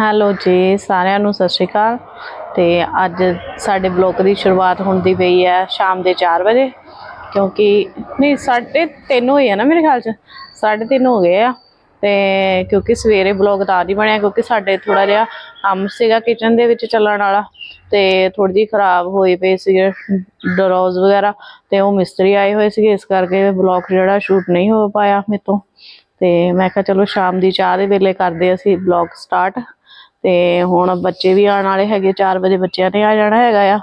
Hello ਜੀ, ਸਾਰਿਆਂ ਨੂੰ ਸਤਿ ਸ਼੍ਰੀ ਅਕਾਲ। ਤੇ ਅੱਜ ਸਾਡੇ ਬਲੌਗ ਦੀ ਸ਼ੁਰੂਆਤ ਹੁੰਦੀ ਪਈ ਹੈ ਸ਼ਾਮ ਦੇ 4 ਵਜੇ, ਕਿਉਂਕਿ ਨਹੀਂ, ਸਾਢੇ ਤਿੰਨ ਹੋਏ ਆ ਨਾ ਮੇਰੇ ਖਿਆਲ ਚ, ਸਾਢੇ ਤਿੰਨ ਹੋ ਗਏ ਆ। ਤੇ ਕਿਉਂਕਿ ਸਵੇਰੇ ਬਲੌਗ ਤਾਂ ਨਹੀਂ ਬਣਿਆ, ਕਿਉਂਕਿ ਸਾਡੇ ਥੋੜਾ ਜਿਹਾ ਕੰਮ ਸੀਗਾ ਕਿਚਨ ਦੇ ਵਿੱਚ ਚੱਲਣ ਵਾਲਾ, ਤੇ ਥੋੜੀ ਜਿਹੀ ਖਰਾਬ ਹੋਈ ਪਈ ਸੀਗੇ, ਡਰੋਜ਼ ਵਗੈਰਾ, ਤੇ ਉਹ ਮਿਸਤਰੀ ਆਏ ਹੋਏ ਸੀਗੇ, ਇਸ ਕਰਕੇ ਬਲੌਗ ਜਿਹੜਾ ਸ਼ੂਟ ਨਹੀਂ ਹੋ ਪਾਇਆ ਮੇਰੇ ਤੋਂ। ਤੇ ਮੈਂ ਕਿਹਾ ਚਲੋ ਸ਼ਾਮ ਦੀ ਚਾਹ ਦੇ ਵੇਲੇ ਕਰਦੇ ਅਸੀਂ ਬਲੌਗ ਸਟਾਰਟ ਤੇ ਹੁਣ ਬੱਚੇ ਵੀ ਆਉਣ ਵਾਲੇ ਹੈਗੇ 4 ਵਜੇ ਬੱਚਿਆਂ ਨੇ ਆ ਜਾਣਾ ਹੈਗਾ ਆ।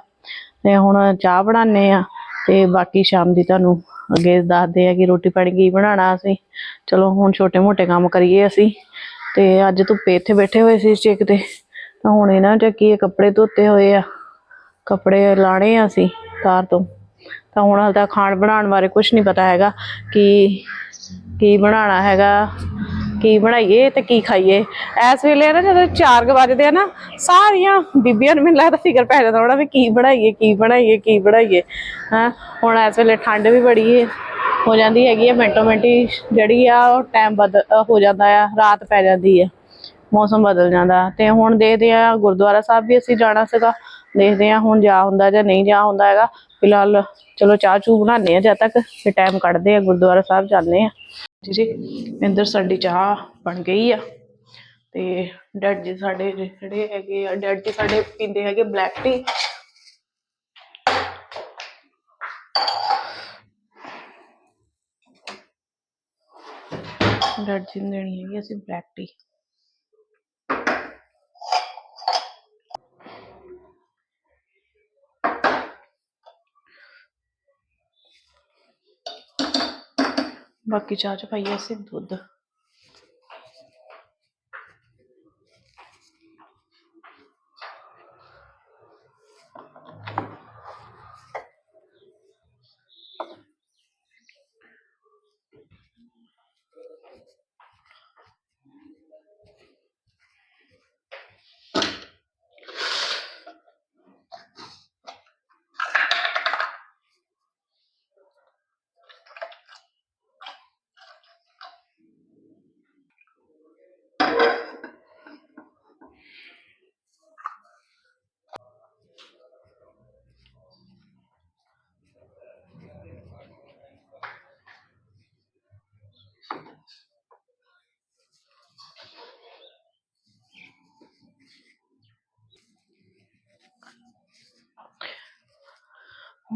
ਤੇ ਹੁਣ ਚਾਹ ਬਣਾਉਂਦੇ ਆ ਤੇ ਬਾਕੀ ਸ਼ਾਮ ਦੀ ਤੁਹਾਨੂੰ ਅੱਗੇ ਦੱਸਦੇ ਆ ਕਿ ਰੋਟੀ ਪਾਣੀ ਕੀ ਬਣਾਉਣਾ ਅਸੀਂ। ਚਲੋ, ਹੁਣ ਛੋਟੇ ਮੋਟੇ ਕੰਮ ਕਰੀਏ ਅਸੀਂ। ਤੇ ਅੱਜ ਧੁੱਪੇ ਇੱਥੇ ਬੈਠੇ ਹੋਏ ਸੀ ਚੇਕ ਤੇ। ਤਾਂ ਹੁਣ ਇਹਨਾਂ ਚੱਕੀ ਕੱਪੜੇ ਧੋਤੇ ਹੋਏ ਆ। ਕੱਪੜੇ ਲਾਣੇ ਆ ਅਸੀਂ ਕਾਰ ਤੋਂ। ਤਾਂ ਹੁਣ ਹਾਲੇ ਤਾਂ ਖਾਣ ਬਣਾਉਣ ਬਾਰੇ ਕੁਝ ਨਹੀਂ ਪਤਾ ਹੈਗਾ ਕਿ ਕੀ ਬਣਾਉਣਾ ਹੈਗਾ। ਕੀ ਬਣਾਈਏ ਤੇ ਕੀ ਖਾਈਏ। ਇਸ ਵੇਲੇ ਨਾ ਜਦੋਂ 4 ਵਜੇ ਆ ਨਾ, ਸਾਰੀਆਂ ਬੀਬੀਆਂ ਨੂੰ ਮੈਨੂੰ ਲੱਗਦਾ ਫਿਕਰ ਪੈ ਜਾਂਦਾ ਹੋਣਾ ਵੀ ਕੀ ਬਣਾਈਏ ਕੀ ਬਣਾਈਏ ਕੀ ਬਣਾਈਏ। ਹਾਂ, ਹੁਣ ਇਸ ਵੇਲੇ ਠੰਡ ਵੀ ਬੜੀ ਹੈ ਹੋ ਜਾਂਦੀ ਹੈਗੀ ਹੈ ਮਿੰਟੋ ਮਿੰਟੀ ਜਿਹੜੀ ਆ ਉਹ ਟਾਈਮ ਬਦਲ ਹੋ ਜਾਂਦਾ ਆ, ਰਾਤ ਪੈ ਜਾਂਦੀ ਹੈ ਮੌਸਮ ਬਦਲ ਜਾਂਦਾ। ਤੇ ਹੁਣ ਦੇਖਦੇ ਆ ਗੁਰਦੁਆਰਾ ਸਾਹਿਬ ਵੀ ਅਸੀਂ ਜਾਣਾ ਸੀਗਾ, ਦੇਖਦੇ ਆ ਹੁਣ ਜਾ ਹੁੰਦਾ ਜਾਂ ਨਹੀਂ ਜਾ ਹੁੰਦਾ ਹੈਗਾ। ਫਿਲਹਾਲ ਚਲੋ ਚਾਹ ਚੂ ਬਣਾਉਂਦੇ ਆ ਜਦ ਤੱਕ, ਤੇ ਟਾਈਮ ਕੱਢਦੇ ਆ ਗੁਰਦੁਆਰਾ ਸਾਹਿਬ ਜਾਂਦੇ ਆ। ਜੀ ਇੰਦਰ ਸਾਡੀ ਚਾਹ ਬਣ ਗਈ ਆ। ਤੇ ਡੈਡ ਜੀ ਸਾਡੇ ਜਿਹੜੇ ਹੈਗੇ ਆ, ਡੈਡ ਜੀ ਸਾਡੇ ਪੀਂਦੇ ਹੈਗੇ ਬਲੈਕ ਟੀ। ਡੈਡ ਜੀ ਨੂੰ ਦੇਣੀ ਹੈਗੀ ਅਸੀਂ ਬਲੈਕ ਟੀ। ਬਾਕੀ ਚਾਹ ਚ ਪਾਈਏ ਅਸੀਂ ਦੁੱਧ।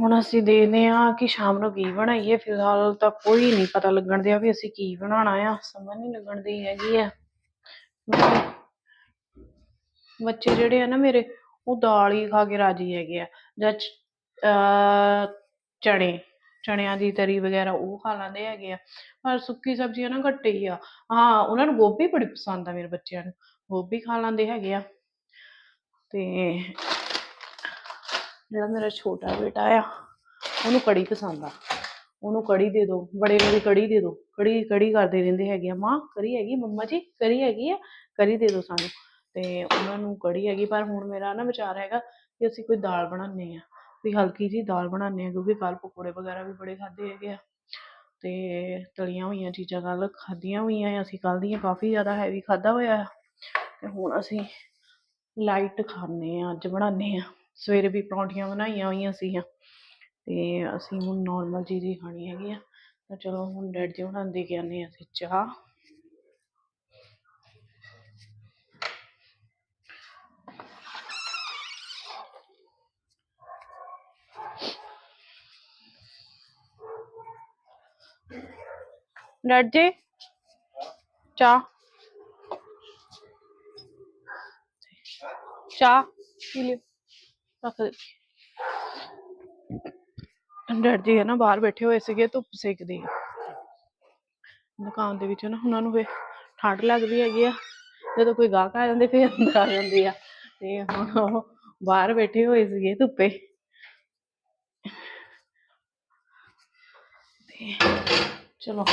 ਹੁਣ ਅਸੀਂ ਦੇਖਦੇ ਹਾਂ ਕਿ ਸ਼ਾਮ ਨੂੰ ਕੀ ਬਣਾਈਏ। ਫਿਲਹਾਲ ਤਾਂ ਕੋਈ ਨਹੀਂ ਪਤਾ ਲੱਗਣ ਦਿਆ ਵੀ ਅਸੀਂ ਕੀ ਬਣਾਉਣਾ ਆ। ਸਮਝ ਨਹੀਂ ਲੱਗਣ ਦੀ ਹੈਗੀ ਆ। ਬੱਚੇ ਜਿਹੜੇ ਆ ਨਾ ਮੇਰੇ, ਉਹ ਦਾਲ ਹੀ ਖਾ ਕੇ ਰਾਜੀ ਹੈਗੇ ਆ। ਜਾਂ ਅਹ ਚਣੇ ਚਣਿਆਂ ਦੀ ਤਰੀ ਵਗੈਰਾ ਉਹ ਖਾ ਲੈਂਦੇ ਹੈਗੇ ਆ। ਪਰ ਸੁੱਕੀ ਸਬਜ਼ੀਆਂ ਨਾ ਘੱਟ ਹੀ ਆ। ਹਾਂ, ਉਹਨਾਂ ਨੂੰ ਗੋਭੀ ਬੜੀ ਪਸੰਦ ਆ ਮੇਰੇ ਬੱਚਿਆਂ ਨੂੰ। ਗੋਭੀ ਖਾ ਲੈਂਦੇ ਹੈਗੇ ਆ। ਤੇ ਜਿਹੜਾ ਮੇਰਾ ਛੋਟਾ ਬੇਟਾ ਆ, ਉਹਨੂੰ ਕੜੀ ਪਸੰਦ ਆ। ਉਹਨੂੰ ਕੜੀ ਦੇ ਦਿਓ ਬੜੇ ਨੂੰ ਵੀ ਕੜੀ ਦੇ ਦਿਓ ਕੜੀ ਕੜੀ ਕਰਦੇ ਰਹਿੰਦੇ ਹੈਗੇ ਆ। ਮਾਂ, ਕੜੀ ਹੈਗੀ, ਮੰਮਾ ਜੀ, ਕੜੀ ਹੈਗੀ ਆ, ਕੜੀ ਦੇ ਦਿਓ ਸਾਨੂੰ। ਤੇ ਉਹਨਾਂ ਨੂੰ ਕੜੀ ਹੈਗੀ, ਪਰ ਹੁਣ ਮੇਰਾ ਨਾ ਵਿਚਾਰ ਹੈਗਾ ਕਿ ਅਸੀਂ ਕੋਈ ਦਾਲ ਬਣਾਉਂਦੇ ਆ। ਕੋਈ ਹਲਕੀ ਜੀ ਦਾਲ ਬਣਾਉਂਦੇ ਆ, ਕਿਉਂਕਿ ਕੱਲ ਪਕੌੜੇ ਵਗੈਰਾ ਵੀ ਬੜੇ ਖਾਦੇ ਹੈਗੇ ਆ। ਤੇ ਤਲੀਆਂ ਹੋਈਆਂ ਚੀਜ਼ਾਂ ਕੱਲ ਖਾਧੀਆਂ ਹੋਈਆਂ ਅਸੀਂ ਕੱਲ ਦੀਆਂ ਕਾਫੀ ਜ਼ਿਆਦਾ ਹੈਵੀ ਖਾਦਾ ਹੋਇਆ ਆ। ਤੇ ਹੁਣ ਅਸੀਂ ਲਾਈਟ ਖਾਂਦੇ ਆ, ਅੱਜ ਬਣਾਉਂਦੇ ਆ। ਸਵੇਰੇ ਵੀ ਪਰੌਂਠੀਆਂ ਬਣਾਈਆਂ ਹੋਈਆਂ ਸੀਗੀਆਂ ਤੇ ਅਸੀਂ ਹੁਣ ਨੋਰਮਲ ਚੀਜ਼ ਹੀ ਖਾਣੀ ਹੈਗੀ ਆ। ਤਾਂ ਚਲੋ ਹੁਣ ਡੈਡ ਜੀ ਬਣਾਉਣ ਦੇ ਕੇ ਆਉਂਦੇ ਅਸੀਂ ਚਾਹ। ਡੈਡ ਜੀ, ਚਾਹ। ਚਾਹ ਪੀ ਲਿਓ। ਰੱਖ ਦੇ ਡੈਡ ਜੀ ਹੈ ਨਾ, ਬਾਹਰ ਬੈਠੇ ਹੋਏ ਸੀਗੇ, ਧੁੱਪ ਸੇਕਦੇ ਦੁਕਾਨ ਦੇ ਵਿੱਚ ਨਾ ਉਹਨਾਂ ਨੂੰ ਫੇ ਠੰਡ ਲੱਗਦੀ ਹੈਗੀ ਆ। ਜਦੋਂ ਕੋਈ ਗਾਹਕ ਆ ਜਾਂਦੇ, ਫਿਰ ਅੰਦਰ ਆ ਜਾਂਦੀ ਆ। ਤੇ ਹੁਣ ਉਹ ਬਾਹਰ ਬੈਠੇ ਹੋਏ ਸੀਗੇ ਧੁੱਪੇ। ਤੇ ਚਲੋ।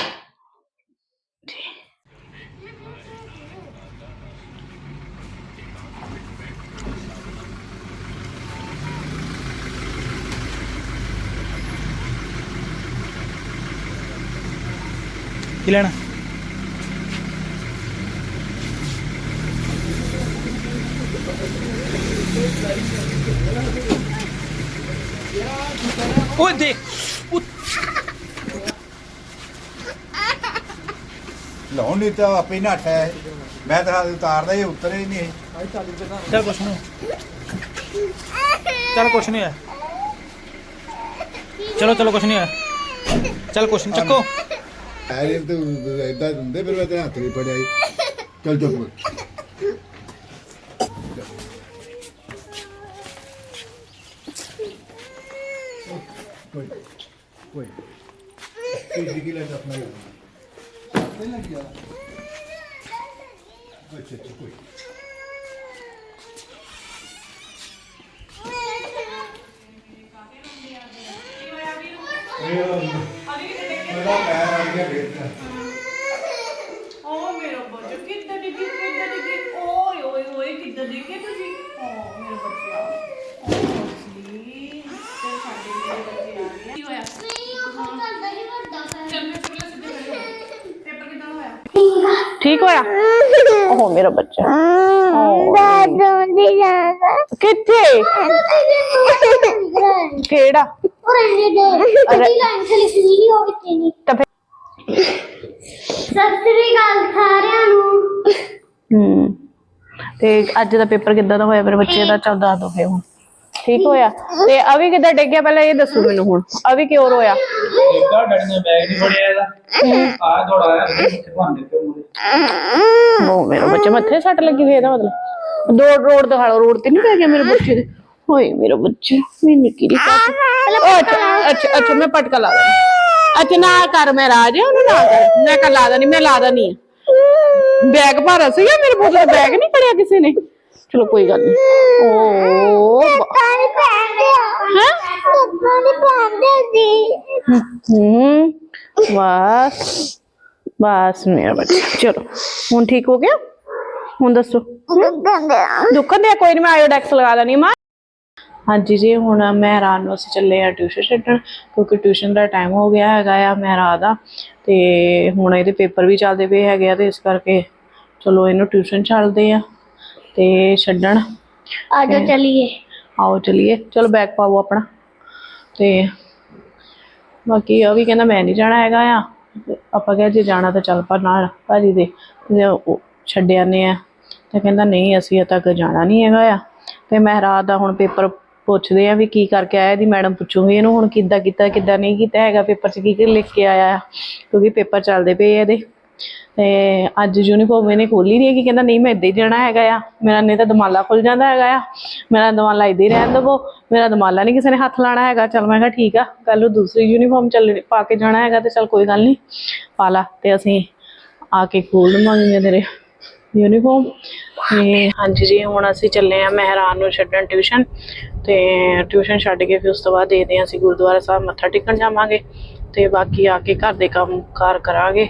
ਕੀ ਲੈਣਾ? ਓਏ ਦੇਖ ਲਾਉਣ ਨਹੀਂ ਤਾਂ ਆਪੇ ਨੱਠਾ ਹੈ ਮੈਂ ਤਾਂ ਉਤਾਰਦਾ ਹੀ ਉਤਰੇ ਹੀ ਨਹੀਂ ਚੱਲ ਕੁਛ ਨਹੀਂ ਚੱਲ ਕੁਛ ਨਹੀਂ ਹੈ ਚਲੋ ਚਲੋ ਕੁਛ ਨਹੀਂ ਹੈ ਚੱਲ ਕੁਛ ਨਹੀਂ ਚੱਕੋ। ਐਰੇ ਤਾਂ ਇਦਾਂ ਹੁੰਦੇ ਫਿਰ ਮੈਂ ਤੇ ਹੱਥ ਨਹੀਂ ਫੜਿਆ ਚੱਲ ਚੁੱਪ ਕੋਈ ਕੋਈ ਕੋਈ ਜਿਗੀ ਲੈ ਆਪਣਾ ਨਹੀਂ ਲੱਗ ਗਿਆ ਅੱਛਾ ਅੱਛਾ, ਕੋਈ ਮੇਰਾ ਗਿਆ ਬੇਟਾ ਓ ਮੇਰਾ ਬੱਚਾ ਕਿੱਦਾਂ ਡਿੱਗੀ ਕਿੱਦਾਂ ਡਿੱਗੀ ਓਏ ਓਏ ਓਏ ਕਿੱਦਾਂ ਡਿੱਗੇ ਤੁਸੀਂ? ਓ ਮੇਰਾ ਬੱਚਾ। ਓ ਜੀ ਤੇ ਸਾਡੇ ਮੇਰੇ ਬੱਚੇ ਆ ਗਏ। ਕੀ ਹੋਇਆ? ਚੱਲ ਮੈਂ ਪਹਿਲਾਂ ਸਿੱਧੇ ਖੜੇ ਪੇਪਰ ਕਿੱਦਾਂ ਦਾ ਹੋਇਆ? ਠੀਕ ਹੋਇਆ? ਓ ਮੇਰਾ ਬੱਚਾ। ਕਿੱਥੇ? ਕਿਹੜਾ? ਤਾਂ ਫਿਰ ਸਤਿ ਸ੍ਰੀ ਅਕਾਲ ਸਾਰਿਆਂ ਨੂੰ। ਹੂੰ। ਤੇ ਅੱਜ ਦਾ ਪੇਪਰ ਕਿੱਦਾਂ ਦਾ ਹੋਇਆ? ਮੇਰੇ ਬੱਚੇ ਦਾ ਚੱਲ ਦੱਸ ਦੋ ਫੇ ਹੁਣ। ਠੀਕ ਹੋਇਆ? ਤੇ ਅਵੀ ਕਿੱਦਾਂ ਡਿੱਗਿਆ ਪਹਿਲਾਂ ਇਹ ਦੱਸੋ ਮੈਨੂੰ ਹੁਣ। ਅਵੀ ਕਿਉਂ ਰੋਇਆ? ਇਹਦਾ ਡੈਡੀ ਨੇ ਬੈਗ ਨਹੀਂ ਫੜਿਆ ਇਹਦਾ। ਆ ਥੋੜਾ ਆਇਆ ਕਿੱਥੇ ਭਾਂਦੇ ਤੇ ਮੁੰਡੇ ਉਹ ਮੇਰਾ ਬੱਚਾ ਮੱਥੇ ਸੱਟ ਲੱਗੀ ਹੋਈ ਇਹਦਾ ਮਤਲਬ। ਦੋ ਰੋਡ ਦਿਖਾ ਲਓ ਰੋਡ ਤੇ ਨਹੀਂ ਪੈ ਗਿਆ ਮੇਰੇ ਬੱਚੇ ਦੇ? ਹੋਏ ਮੇਰਾ ਬੱਚਾ ਮੈਂ ਨਿੱਕੀ ਦੀ ਅੱਛਾ ਅੱਛਾ ਅੱਛਾ ਮੈਂ ਪਟਕਾ ਲਾ ਦਾਂ ਅੱਛਾ ਨਾ ਕਰ ਮੈਂ ਰਾਜ ਉਹਨੂੰ ਨਾ ਕਰ ਮੈਂ ਕਰ ਲਾ ਨਹੀਂ ਮੈਂ ਲਾ ਨਹੀਂ ਆ। ਬੈਗ ਭਾਰਾ ਸੀਗਾ ਮੇਰੇ ਪੁੱਤ ਦਾ ਬੈਗ ਨਹੀਂ ਫੜਿਆ ਕਿਸੇ ਨੇ? ਚਲੋ ਕੋਈ ਗੱਲ ਨਹੀਂ ਓ ਬ- ਪਾਣੀ ਪੈਂਦੇ ਹੈਂ? ਪਾਣੀ ਪੈਂਦੇ ਸੀ। ਹੂੰ ਬਸ। ਬਸ ਮੇਰਾ ਬੱਚਾ। ਚਲੋ ਹੁਣ ਠੀਕ ਹੋ ਗਿਆ? ਹੁਣ ਦੱਸੋ। ਦੁੱਖ ਦੇ ਕੋਈ ਨਹੀਂ ਮੈਂ ਆਇਓਡੈਕਸ ਲਗਾ ਦਣੀ ਮਾਂ। ਹਾਂਜੀ ਜੀ ਹੁਣ ਮੈਂ ਰਾਤ ਨੂੰ ਅਸੀਂ ਚੱਲੇ ਆ ਟਿਊਸ਼ਨ ਛੱਡਣ ਕਿਉਂਕਿ ਟਿਊਸ਼ਨ ਦਾ ਟਾਈਮ ਹੋ ਗਿਆ ਹੈਗਾ ਆ ਮੈਂ ਰਾਤ ਦਾ ਤੇ ਹੁਣ ਇਹਦੇ ਪੇਪਰ ਵੀ ਚੱਲਦੇ ਪਏ ਹੈਗੇ ਆ ਤੇ ਇਸ ਕਰਕੇ ਚਲੋ ਇਹਨੂੰ ਟਿਊਸ਼ਨ ਛੱਡਦੇ ਆ ਤੇ ਛੱਡਣ। ਆਜੋ ਚਲੀਏ। ਆਓ ਚਲਿਏ ਚਲੋ ਬੈਗ ਪਾਓ ਆਪਣਾ। ਤੇ ਬਾਕੀ ਉਹ ਵੀ ਕਹਿੰਦਾ ਮੈਂ ਨਹੀਂ ਜਾਣਾ ਹੈਗਾ ਆ ਆਪਾਂ ਕਿਹਾ ਜੇ ਜਾਣਾ ਤਾਂ ਚੱਲ ਪਰ ਨਾਲ ਭਾਜੀ ਦੇ ਤੇ ਉਹ ਛੱਡ ਆਨੇ ਆ। ਤੇ ਕਹਿੰਦਾ ਨਹੀਂ ਅਸੀਂ ਅਜੇ ਤੱਕ ਜਾਣਾ ਨਹੀਂ ਹੈਗਾ ਆ। ਤੇ ਮੈਂ ਰਾਤ ਦਾ ਹੁਣ ਪੇਪਰ ਪੁੱਛਦੇ ਆ ਵੀ ਕੀ ਕਰਕੇ ਆਇਆ, ਇਹਦੀ ਮੈਡਮ ਪੁੱਛੂਗੀ ਇਹਨੂੰ ਹੁਣ ਕਿੱਦਾਂ ਕੀਤਾ, ਕਿੱਦਾਂ ਨਹੀਂ ਕੀਤਾ ਹੈਗਾ, ਪੇਪਰ 'ਚ ਕੀ ਕੀ ਲਿਖ ਕੇ ਆਇਆ ਆ, ਕਿਉਂਕਿ ਪੇਪਰ ਚੱਲਦੇ ਪਏ ਇਹਦੇ। ਤੇ ਅੱਜ ਯੂਨੀਫਾਰਮ ਇਹਨੇ ਖੋਲੀ ਨਹੀਂ ਹੈਗੀ, ਕਹਿੰਦਾ ਨਹੀਂ ਮੈਂ ਇੱਦਾਂ ਹੀ ਜਾਣਾ ਹੈਗਾ ਆ, ਮੇਰਾ ਨਹੀਂ ਤਾਂ ਦਮਾਲਾ ਖੁੱਲ ਜਾਂਦਾ ਹੈਗਾ ਆ, ਮੇਰਾ ਦਮਾਲਾ ਇੱਦਾਂ ਹੀ ਰਹਿਣ ਦੇਵੋ, ਮੇਰਾ ਦਮਾਲਾ ਨਹੀਂ ਕਿਸੇ ਨੇ ਹੱਥ ਲਾਣਾ ਹੈਗਾ, ਚਲ ਮੈਂ ਕਿਹਾ ਠੀਕ ਆ ਕੱਲ ਨੂੰ ਦੂਸਰੀ ਯੂਨੀਫਾਰਮ ਚੱਲ ਪਾ ਕੇ ਜਾਣਾ ਹੈਗਾ ਤੇ ਚਲ ਕੋਈ ਗੱਲ ਨਹੀਂ ਪਾ ਲਾ ਤੇ ਅਸੀਂ ਆ ਕੇ ਖੋਲ ਦਵਾਂਗੇ ਤੇਰੇ ਯੂਨੀਫਾਰਮ ਤੇ ਹਾਂਜੀ ਜੀ, ਹੁਣ ਅਸੀਂ ਚੱਲੇ ਆ ਮਹਿਰਾਨ ਨੂੰ ਛੱਡਣ ਟਿਊਸ਼ਨ ਤੇ ਟਿਊਸ਼ਨ ਛੱਡ ਕੇ ਫਿਰ ਉਸ ਤੋਂ ਬਾਅਦ ਦੇਖਦੇ ਹਾਂ ਅਸੀਂ ਗੁਰਦੁਆਰਾ ਸਾਹਿਬ ਮੱਥਾ ਟੇਕਣ ਜਾਵਾਂਗੇ ਤੇ ਬਾਕੀ ਆ ਕੇ ਘਰ ਦੇ ਕੰਮ ਕਾਰ ਕਰਾਂਗੇ।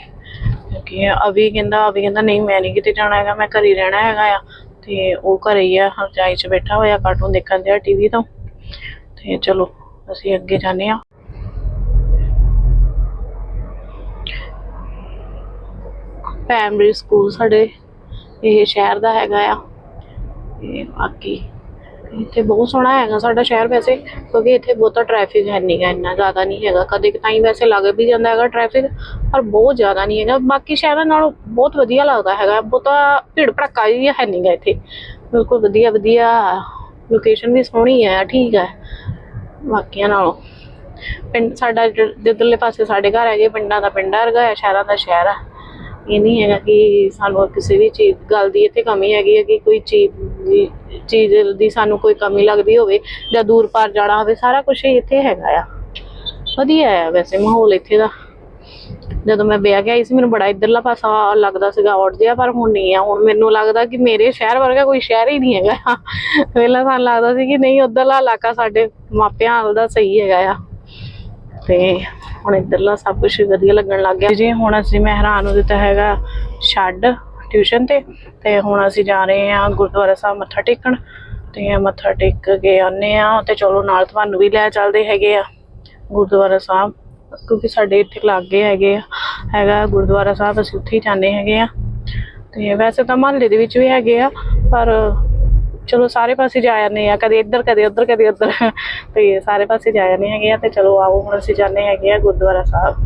ਕਿਉਂਕਿ ਅਭੀ ਕਹਿੰਦਾ ਅਭੀ ਕਹਿੰਦਾ, ਨਹੀਂ ਮੈਂ ਨਹੀਂ ਕਿਤੇ ਜਾਣਾ ਹੈਗਾ, ਮੈਂ ਘਰ ਹੀ ਰਹਿਣਾ ਹੈਗਾ ਆ ਤੇ ਉਹ ਘਰੇ ਹੀ ਆ, ਰਜਾਈ 'ਚ ਬੈਠਾ ਹੋਇਆ ਕਾਰਟੂਨ ਦੇਖਣ ਦਿਆ ਟੀਵੀ ਤੋਂ। ਤੇ ਚਲੋ, ਅਸੀਂ ਅੱਗੇ ਜਾਂਦੇ ਆ ਪ੍ਰਾਇਮਰੀ ਸਕੂਲ ਸਾਡੇ ਇਹ ਸ਼ਹਿਰ ਦਾ ਹੈਗਾ ਆ। ਤੇ ਬਾਕੀ ਇੱਥੇ ਬਹੁਤ ਸੋਹਣਾ ਹੈਗਾ ਸਾਡਾ ਸ਼ਹਿਰ ਵੈਸੇ, ਕਿਉਂਕਿ ਇੱਥੇ ਬਹੁਤਾ ਟ੍ਰੈਫਿਕ ਹੈ ਨਹੀਂਗਾ ਇੰਨਾ ਜ਼ਿਆਦਾ ਨਹੀਂ ਹੈਗਾ। ਕਦੇ ਕਤਾਈ ਵੈਸੇ ਲੱਗ ਵੀ ਜਾਂਦਾ ਹੈਗਾ ਟ੍ਰੈਫਿਕ ਪਰ ਬਹੁਤ ਜ਼ਿਆਦਾ ਨਹੀਂ ਹੈਗਾ। ਬਾਕੀ ਸ਼ਹਿਰਾਂ ਨਾਲੋਂ ਬਹੁਤ ਵਧੀਆ ਲੱਗਦਾ ਹੈਗਾ। ਬਹੁਤਾ ਭੀੜ ਭੜੱਕਾ ਵੀ ਹੈ ਨਹੀਂਗਾ ਇੱਥੇ। ਬਿਲਕੁਲ ਵਧੀਆ ਵਧੀਆ ਲੋਕੇਸ਼ਨ ਵੀ ਸੋਹਣੀ ਹੈ ਠੀਕ ਹੈ ਬਾਕੀਆਂ ਨਾਲੋਂ। ਪਿੰਡ ਸਾਡਾ ਜ- ਜਿੱਧਰਲੇ ਪਾਸੇ ਸਾਡੇ ਘਰ ਹੈਗੇ, ਪਿੰਡਾਂ ਦਾ ਪਿੰਡ ਵਰਗਾ ਹੈ ਸ਼ਹਿਰਾਂ ਦਾ ਸ਼ਹਿਰ ਹੈ ਇਹ ਨਹੀਂ ਹੈਗਾ ਕਿ ਸਾਨੂੰ ਕਿਸੇ ਵੀ ਚੀਜ਼, ਗੱਲ ਦੀ ਇੱਥੇ ਕਮੀ ਹੈਗੀ ਹੈ ਕਿ ਕੋਈ ਚੀਜ਼ ਦੀ ਚੀਜ਼ ਦੀ ਸਾਨੂੰ ਕੋਈ ਕਮੀ ਲੱਗਦੀ ਹੋਵੇ ਜਾਂ ਦੂਰ ਪਾਰ ਜਾਣਾ ਹੋਵੇ, ਸਾਰਾ ਕੁਝ ਇੱਥੇ ਹੈਗਾ ਆ। ਵਧੀਆ ਆ ਵੈਸੇ ਮਾਹੌਲ ਇੱਥੇ ਦਾ। ਜਦੋਂ ਮੈਂ ਵਿਆਹ ਕੇ ਆਈ ਸੀ, ਮੈਨੂੰ ਬੜਾ ਇਧਰਲਾ ਪਾਸਾ ਲੱਗਦਾ ਸੀਗਾ ਆਊਟ ਜਿਹਾ, ਪਰ ਹੁਣ ਨਹੀਂ ਆ। ਹੁਣ ਮੈਨੂੰ ਲੱਗਦਾ ਕਿ ਮੇਰੇ ਸ਼ਹਿਰ ਵਰਗਾ ਕੋਈ ਸ਼ਹਿਰ ਹੀ ਨਹੀਂ ਹੈਗਾ। ਪਹਿਲਾਂ ਸਾਨੂੰ ਲੱਗਦਾ ਸੀ ਕਿ ਨਹੀਂ, ਉਧਰਲਾ ਇਲਾਕਾ ਸਾਡੇ ਮਾਪਿਆਂ ਵਾਲ ਦਾ ਸਹੀ ਹੈਗਾ ਆ। ਤੇ ਹੁਣ ਇੱਧਰਲਾ ਸਭ ਕੁਝ ਵਧੀਆ ਲੱਗਣ ਲੱਗ ਗਿਆ। ਜੀ, ਹੁਣ ਅਸੀਂ ਮੈਂ ਹੈਰਾਨ ਹੋ ਦਿੱਤਾ ਹੈਗਾ ਛੱਡ ਟਿਊਸ਼ਨ ਤੇ ਤੇ ਹੁਣ ਅਸੀਂ ਜਾ ਰਹੇ ਹਾਂ ਗੁਰਦੁਆਰਾ ਸਾਹਿਬ ਮੱਥਾ ਟੇਕਣ। ਤੇ ਮੱਥਾ ਟੇਕ ਕੇ ਆਨੇ ਆ ਤੇ ਚਲੋ ਨਾਲ ਤੁਹਾਨੂੰ ਵੀ ਲੈ ਚੱਲਦੇ ਹੈਗੇ ਆ ਗੁਰਦੁਆਰਾ ਸਾਹਿਬ, ਕਿਉਂਕਿ ਸਾਡੇ ਇੱਥੇ ਲਾਗੇ ਹੈਗੇ ਆ, ਹੈਗਾ ਗੁਰਦੁਆਰਾ ਸਾਹਿਬ, ਅਸੀਂ ਉੱਥੇ ਹੀ ਜਾਂਦੇ ਹੈਗੇ ਆ। ਤੇ ਵੈਸੇ ਤਾਂ ਮਹੱਲੇ ਦੇ ਵਿੱਚ ਵੀ ਹੈਗੇ ਆ, ਪਰ ਚਲੋ ਸਾਰੇ ਪਾਸੇ ਜਾ ਜਾਂਦੇ ਆ, ਕਦੇ ਇੱਧਰ, ਕਦੇ ਉੱਧਰ ਕਦੇ ਉੱਧਰ। ਤੇ ਸਾਰੇ ਪਾਸੇ ਜਾ ਜਾਂਦੇ ਹੈਗੇ ਆ ਤੇ ਚਲੋ ਆਓ, ਹੁਣ ਅਸੀਂ ਜਾਂਦੇ ਹੈਗੇ ਆ ਗੁਰਦੁਆਰਾ ਸਾਹਿਬ।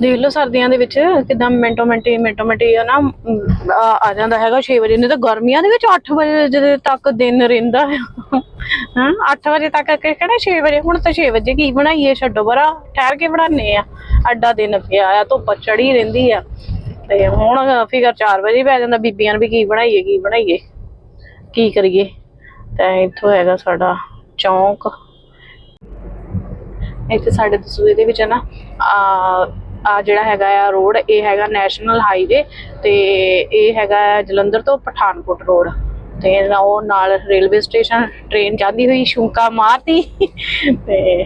ਦੇਖ ਲਓ ਸਰਦੀਆਂ ਦੇ ਵਿੱਚ ਕਿਦਾਂ ਮਿੰਟੋ ਮਿੰਟੀ ਮਿੰਟੋ ਮਿੰਟੀ ਨਾ ਆ ਜਾਂਦਾ ਹੈਗਾ 6 ਵਜੇ, ਨਹੀਂ ਤਾਂ ਗਰਮੀਆਂ ਦੇ ਵਿੱਚ 8 ਵਜੇ ਜਦੋਂ ਤੱਕ ਦਿਨ ਰਹਿੰਦਾ ਹੈ ਹਾਂ 8 ਵਜੇ ਤੱਕ ਕਿ- ਕਿਹੜਾ 6 ਵਜੇ? ਹੁਣ ਤਾਂ 6 ਵਜੇ ਕੀ ਬਣਾਈਏ? ਛੱਡੋ ਬਰਾ, ਠਹਿਰ ਕੇ ਬਣਾਉਂਦੇ ਆ। ਅੱਡਾ ਦਿਨ ਪਿਆ ਆ, ਧੁੱਪ ਚੜੀ ਰਹਿੰਦੀ ਆ। ਤੇ ਹੁਣ ਫਿਕਰ 4 ਵਜੇ ਪੈ ਜਾਂਦਾ, ਬੀਬੀਆਂ ਨੂੰ ਵੀ ਕੀ ਬਣਾਈਏ ਕੀ ਬਣਾਈਏ, ਕੀ ਕਰੀਏ? ਤਾਂ ਇੱਥੋਂ ਹੈਗਾ ਸਾਡਾ ਚੌਂਕ। ਇੱਥੇ ਸਾਡੇ ਦਸੂਏ ਦੇ ਵਿੱਚ ਨਾ, ਆ ਆ ਜਿਹੜਾ ਹੈਗਾ ਆ ਰੋਡ, ਇਹ ਹੈਗਾ ਨੈਸ਼ਨਲ ਹਾਈਵੇ ਤੇ ਇਹ ਹੈਗਾ ਜਲੰਧਰ ਤੋਂ ਪਠਾਨਕੋਟ ਰੋਡ। ਤੇ ਉਹ ਨਾਲ ਰੇਲਵੇ ਸਟੇਸ਼ਨ, ਟ੍ਰੇਨ ਜਾਂਦੀ ਹੋਈ ਸ਼ੁੰਕਾ ਮਾਰਤੀ ਤੇ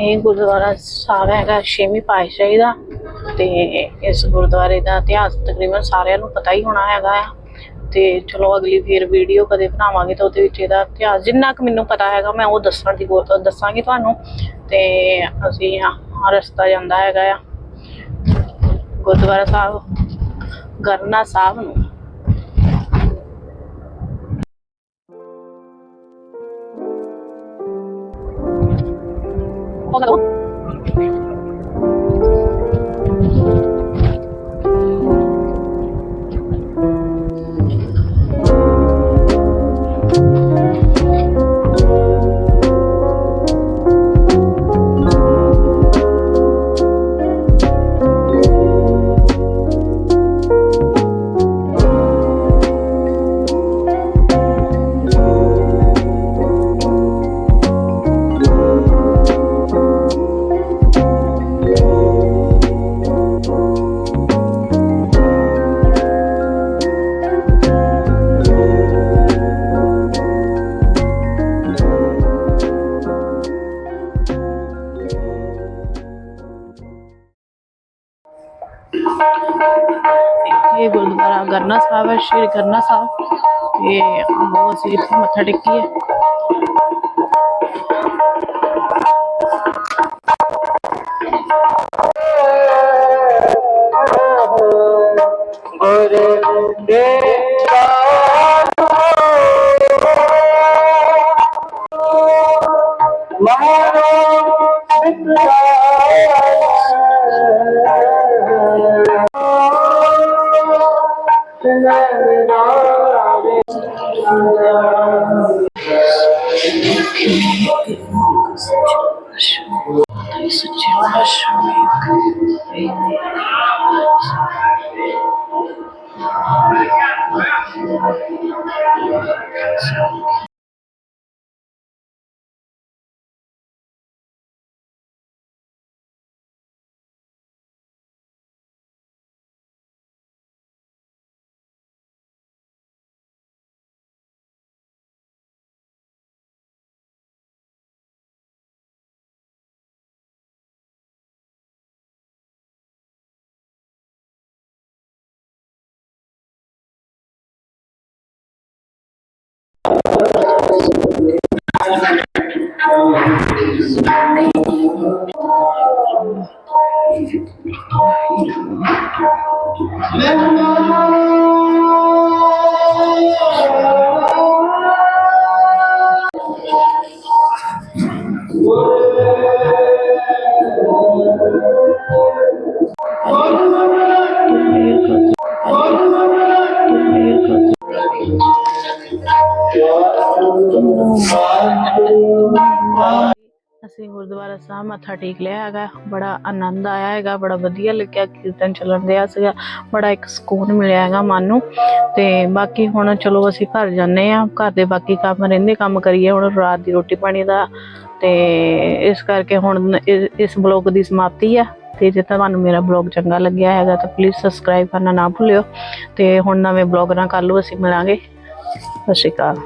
ਇਹ ਗੁਰਦੁਆਰਾ ਸਾਹਿਬ ਹੈਗਾ, ਛੇਵੀਂ ਪਾਤਸ਼ਾਹੀ ਦਾ ਤੇ ਇਸ ਗੁਰਦੁਆਰੇ ਦਾ ਇਤਿਹਾਸ ਤਕਰੀਬਨ ਸਾਰਿਆਂ ਨੂੰ ਪਤਾ ਹੀ ਹੋਣਾ ਹੈਗਾ ਆ। ਤੇ ਚਲੋ ਅਗਲੀ ਫੇਰ ਵੀਡੀਓ ਕਦੇ ਬਣਾਵਾਂਗੇ ਤਾਂ ਉਹਦੇ ਵਿੱਚ ਇਹਦਾ ਇਤਿਹਾਸ ਜਿੰਨਾ ਕੁ ਮੈਨੂੰ ਪਤਾ ਹੈਗਾ, ਮੈਂ ਉਹ ਦੱਸਣ ਦੀ ਕੋ- ਦੱਸਾਂਗੀ ਤੁਹਾਨੂੰ। ਤੇ ਅਸੀਂ ਆਹ ਰਸਤਾ ਜਾਂਦਾ ਹੈਗਾ ਆ ਗੁਰਦੁਆਰਾ ਸਾਹਿਬ, ਗਰਨਾ ਸਾਹਿਬ ਨੂੰ। ਗੁਰਦੁਆਰਾ ਗਰਨਾ ਸਾਹਿਬ ਹੈ ਸ਼੍ਰੀ ਗਰਨਾ ਸਾਹਿਬ। ਤੇ ਬਹੁਤ ਅਸੀਂ ਇੱਥੇ ਮੱਥਾ ਟੇਕੀਏ Thank you. Let ਮੱਥਾ ਟੇਕ ਲਿਆ ਹੈਗਾ, ਬੜਾ ਆਨੰਦ ਆਇਆ ਹੈਗਾ, ਬੜਾ ਵਧੀਆ ਲੱਗਿਆ, ਕੀਰਤਨ ਚੱਲਣ ਰਿਹਾ ਸੀਗਾ, ਬੜਾ ਇੱਕ ਸਕੂਨ ਮਿਲਿਆ ਹੈਗਾ ਮਨ ਨੂੰ। ਤੇ ਬਾਕੀ ਹੁਣ ਚਲੋ ਅਸੀਂ ਘਰ ਜਾਂਦੇ ਆ ਘਰ ਦੇ ਬਾਕੀ ਕੰਮ ਰਹਿੰਦੇ, ਕੰਮ ਕਰੀਏ ਹੁਣ ਰਾਤ ਦੀ ਰੋਟੀ ਪਾਣੀ ਦਾ। ਤੇ ਇਸ ਕਰਕੇ ਹੁਣ ਇਸ ਬਲੌਗ ਦੀ ਸਮਾਪਤੀ ਆ। ਤੇ ਜੇ ਤੁਹਾਨੂੰ ਮੇਰਾ ਬਲੌਗ ਚੰਗਾ ਲੱਗਿਆ ਹੈਗਾ ਤਾਂ ਪਲੀਜ਼ ਸਬਸਕ੍ਰਾਈਬ ਕਰਨਾ ਨਾ ਭੁੱਲਿਓ। ਤੇ ਹੁਣ ਨਵੇਂ ਬਲੌਗ ਨਾਲ ਕੱਲ੍ਹ ਨੂੰ ਅਸੀਂ ਮਿਲਾਂਗੇ। ਸਤਿ ਸ਼੍ਰੀ ਅਕਾਲ।